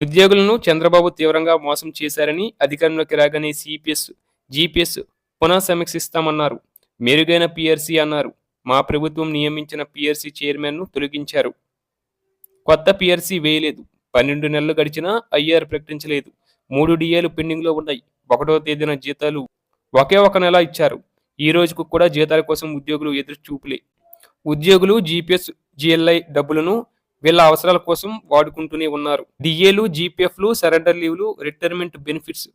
ఉద్యోగులను చంద్రబాబు తీవ్రంగా మోసం చేశారని అధికారంలోకి రాగానే సిపిఎస్ జీపీఎస్ పునః సమీక్షిస్తామన్నారు. మెరుగైన పిఆర్సీ అన్నారు. మా ప్రభుత్వం నియమించిన పిఆర్సీ చైర్మన్ను తొలగించారు. కొత్త పిఆర్సీ వేయలేదు. పన్నెండు నెలలు గడిచినా ఐఆర్ ప్రకటించలేదు. మూడు డిఏలు పెండింగ్లో ఉన్నాయి. ఒకటో తేదీన జీతాలు ఒకే ఒక నెల ఇచ్చారు. ఈ రోజుకు కూడా జీతాల కోసం ఉద్యోగులు ఎదురు చూపులే ఉద్యోగులు జీపీఎస్ జిఎల్ఐ డబ్బులను వీళ్ళ అవసరాల కోసం వాడుకుంటూనే ఉన్నారు. డిఏలు జీపీఎఫ్లు సరెండర్ లీవ్లు రిటైర్మెంట్ బెనిఫిట్స్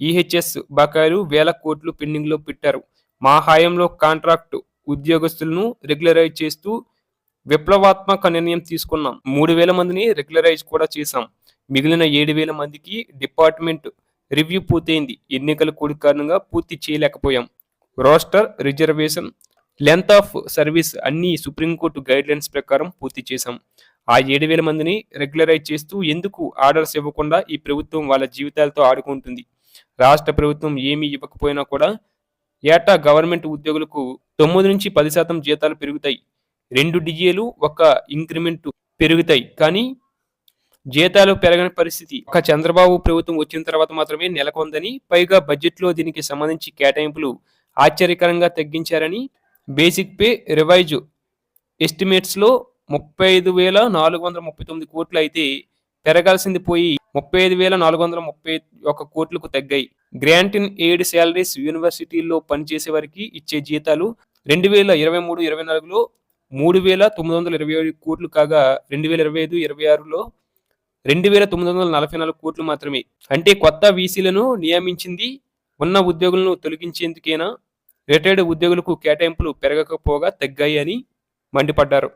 ఈహెచ్ఎస్ బకాయిలు వేల కోట్లు పెండింగ్లో పెట్టారు. మా హాయంలో కాంట్రాక్ట్ ఉద్యోగస్తులను రెగ్యులరైజ్ చేస్తూ విప్లవాత్మక నిర్ణయం తీసుకున్నాం. మూడు వేల మందిని రెగ్యులరైజ్ కూడా చేశాం. మిగిలిన ఏడు వేల మందికి డిపార్ట్మెంట్ రివ్యూ పూర్తయింది. ఎన్నికల కోడ్ కారణంగా పూర్తి చేయలేకపోయాం. Roster reservation length of service అన్ని సుప్రీంకోర్టు గైడ్లైన్స్ ప్రకారం పూర్తి చేశాం. ఆ ఏడు వేల మందిని రెగ్యులరైజ్ చేస్తూ ఎందుకు ఆర్డర్స్ ఇవ్వకుండా ఈ ప్రభుత్వం వాళ్ళ జీవితాలతో ఆడుకుంటుంది? రాష్ట్ర ప్రభుత్వం ఏమీ ఇవ్వకపోయినా కూడా ఏటా గవర్నమెంట్ ఉద్యోగులకు తొమ్మిది నుంచి పది శాతం జీతాలు పెరుగుతాయి. రెండు డిఏలు ఒక ఇంక్రిమెంట్ పెరుగుతాయి. కానీ జీతాలు పెరగని పరిస్థితి. ఒక చంద్రబాబు ప్రభుత్వం వచ్చిన తర్వాత మాత్రమే నెలకొందని పైగా బడ్జెట్లో దీనికి సంబంధించి కేటాయింపులు ఆశ్చర్యకరంగా తగ్గించారని బేసిక్ పే రివైజ్ ఎస్టిమేట్స్లో ముప్పై ఐదు వేల నాలుగు వందల ముప్పై తొమ్మిది కోట్లు అయితే పెరగాల్సింది పోయి ముప్పై ఐదు వేల నాలుగు వందల ముప్పై ఒక కోట్లకు తగ్గాయి. గ్రాంట్ ఇన్ ఎయిడ్ శాలరీస్ యూనివర్సిటీల్లో పనిచేసే వారికి ఇచ్చే జీతాలు రెండు వేల ఇరవై మూడు ఇరవై నాలుగులో మూడు వేల తొమ్మిది వందల ఇరవై ఏడు కోట్లు కాగా రెండు వేల ఇరవై ఐదు ఇరవై ఆరులో రెండు వేల తొమ్మిది వందల నలభై నాలుగు కోట్లు మాత్రమే. అంటే కొత్త వీసీలను నియమించింది ఉన్న ఉద్యోగులను తొలగించేందుకేనా రిటైర్డ్ ఉద్యోగులకు కేటాయింపులు పెరగకపోగా తగ్గాయి అని మండిపడ్డారు.